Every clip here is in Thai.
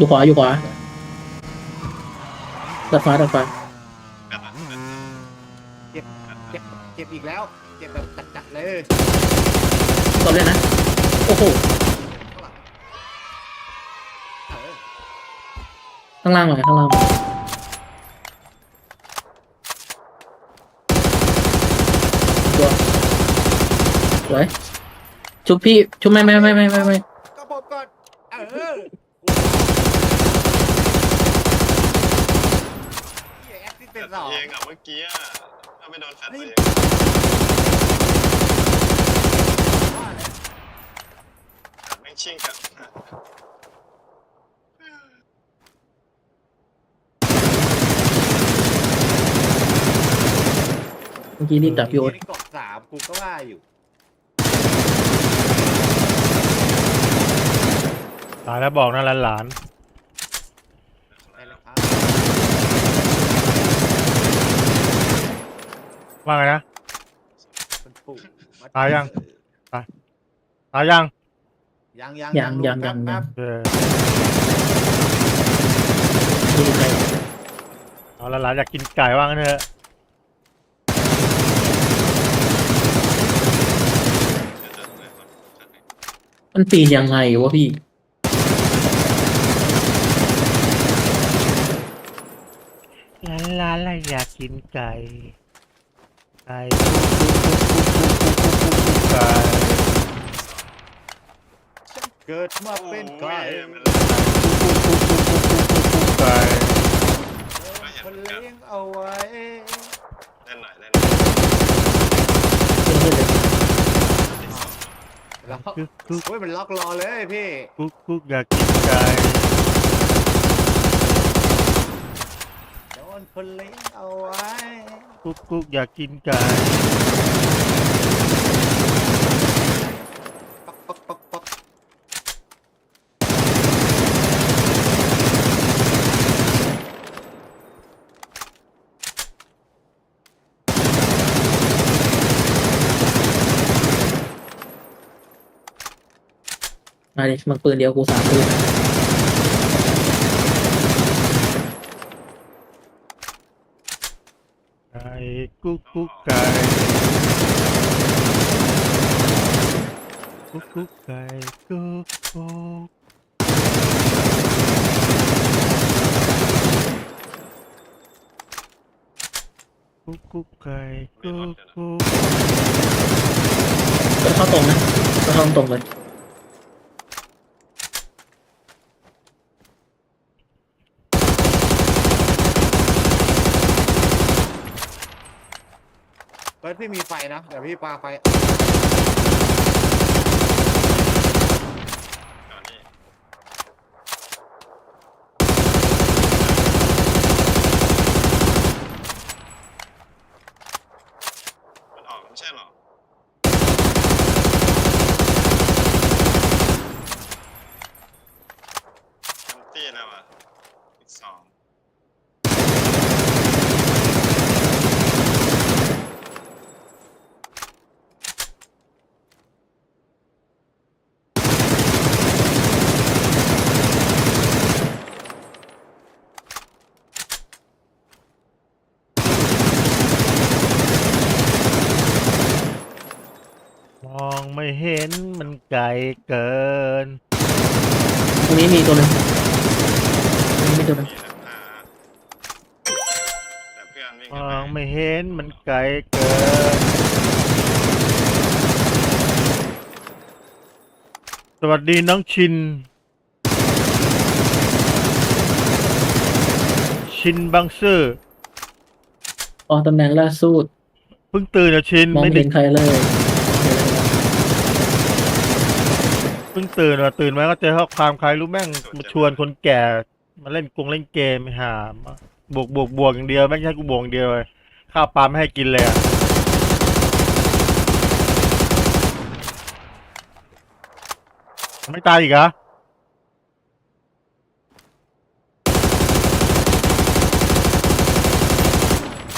อยู่ขวาอยู่ขวาดัดฟ้าดัดฟ้าเจ็บเจ็บเจ็บอีกแล้ว เจ็บแบบจัดๆเลย ตอบเลยนะ โอ้โหเออข้างล่างหน่อยข้างล่างหน่อยตัวสวยชุบพี่ชุบไม่ไม่ไม่ไม่ไม่ไม่ก็ผมก่อน เออเหี้ยแอคซิสแต่เป็นสองเองอะเมื่อกี้อะถ้าไม่โดนแฟนตัวเองแม่งชิงกับเมื่อกี้รีบดับโยนนี่เกาะสามกูก็ว่าอยู่ตายแล้วบอกนะหลานไปแล้วครับ ๆ ว่าไงนะคุณปู่มตายยังตายยังยังยังยังยังแป๊ยับงแป๊ยับงเออดีใจเอาหลานๆอยากกินไก่ว่างั้นเถอะมันปีนยังไงวะพี่ หลานๆอะไรอยากกินไก่ ไก่ไก่เกิดมาเป็นไก่ไก่คนเลี้ยงเอาไว้เล่นหน่อยเล่นหน่อยล้วกุ๊กกุ๊กโอ้ยมันล็อกรอเลยพี่กุ๊กกุ๊กอยากกินไก่โดนคนเลี้ยงเอาไว้ กุ๊กกุ๊กอยากกินไก่ปักปักปักปักมาดิมันปืนเดียวกูสามปืน ไก่กุ๊กกุ๊กไก่กุ๊กกุ๊กไก่กุ๊กกุ๊กกุ๊กกุ๊กไก่กุ๊กกุ๊ก ก็เข้าต รงนะก็เข้าตรงเลยเปิดพี่มีไฟนะเดี๋ยวพี่ปาไฟ ก่อนนี่มันออกไม่ใช่หรอทันตี้แล้วอะอีกสอง มอง ไม่เห็นมันไกลเกิน ตรงนี้มีตัวหนึงตรงนี้มีตัวหนึงสี่แล้วอ่าแต่เพื่อนวิ่งมกันองไปไม่เห็นมันไกลเกิน สวัสดีน้องชิน ชินบังซื่ออ๋อตำแหน่งล่าสุดเพิ่งตื่นอะชิน มองไม่ไม่ได้เห็นใครเลย เพิ่งตื่นว่ะตื่นมาก็เจอข้อความใครรู้แม่งมาชวนคนแก่มาเล่นกงเล่นเกมไม่หาบวกบวกบวกอย่างเดียวไม่งใช่กูบวกอย่างเดียวเลยข้าวปลาไม่ให้กินเลยอะไม่ตายอีกเหรอ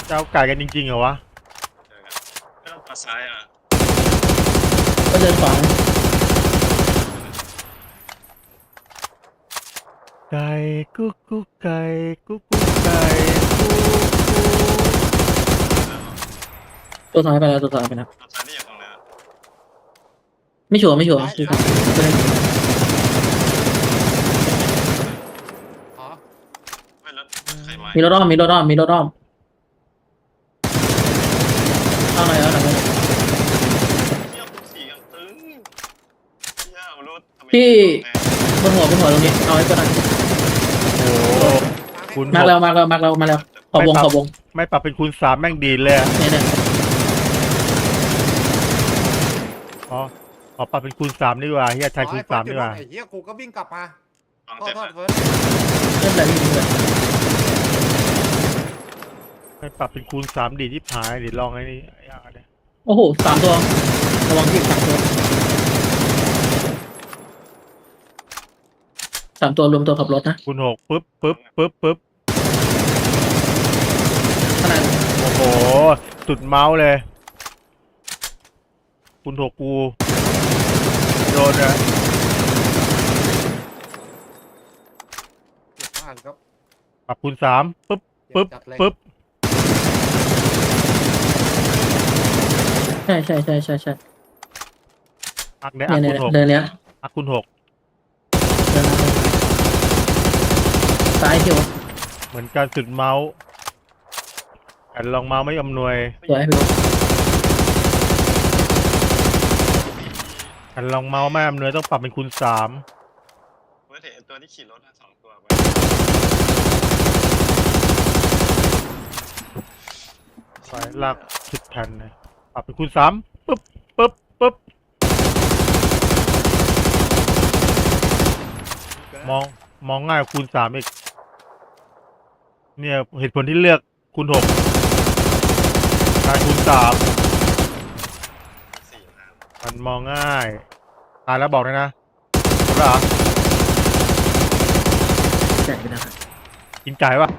จะเอาไก่กันจริงๆเหรอวะเจอกันเอ้ามาซ้ายอะก็เดินขวา ไก่กุ๊กกุ๊กไก่กุ๊กกุ๊กไก่กุ๊กกุ๊กตัวท้ายไปแล้วตัวท้ายไปแล้วตัวซ้ายที่อยู่ตรงเนี้ยไม่ชัวร์ไม่ชัวร์ดูครับอ๋อไม่แล้วใครมามีรถอ้อมมีรถอ้อมมีรถอ้อมเอาหน่อยเอาหน่อยเที่ยวสี่กันตึงเที่ยวรู้ทำไมพี่บนหัวบนหัวตรงนี้เอาไว้ก่อน นะโอ้โหคุณมาแล้วมาแล้วมาแล้วมาแล้วขอบวงขอบวงไม่ปรับเป็นคูณสามแม่งดีเลยอะเนี่ยเนี่ยอ๋ออ๋อปรับเป็นคูณสามดีกว่าเฮียใช้คูณสามดีกว่าไอ้เหี้ยกูก็วิ่งกลับมาลองโทษเต็มโทษนะเฟิร์สเริ่มแต่พี่ยิงเลยไม่ปรับเป็นคูณสามดีที่ผายดิลองไอ้นี่ไอ้อย่างเนี้ยโอ้โหสามตัวระวังที่สามตัว สามตัวรวมตัวขับรถนะคูณหกปึ๊บปึ๊บปึ๊บปึ๊บขนาดโอ้โหสุดเมาส์เลยคูณหกกูโดนนะเจ็บมากครับปรับคูณสามปึ๊บเจ็ปึ๊บจัดเลยปึ๊บใช่ใช่ใช่ใช่ใช่อักเนี้ยเนี่อัยกเนี่ยคูณหกเดินเนี้ยอักคูณหกเดินมา ซ้ายเที่ยวเหมือนการสุดเมาส์แอนลองเมาส์ไม่อำนวยสวยพี่แอนลองเมาส์ไม่อำนวยต้องปรับเป็นคูณสามเว้ยเห็นตัวที่ขี่รถอะสองตัวไปสายลากสุดแผ่นเลยปรับเป็นคูณสามปึ๊บปึ๊บปึ๊บมองมองง่ายกว่าคูณสามอีก เนี่ยเหตุผลที่เลือกคูณหกการคูณสามสี่นานมันมองง่ายตายแล้วบอกเลยนะจบแล้วเหรอแจกไปนะครับกินไก่ปะ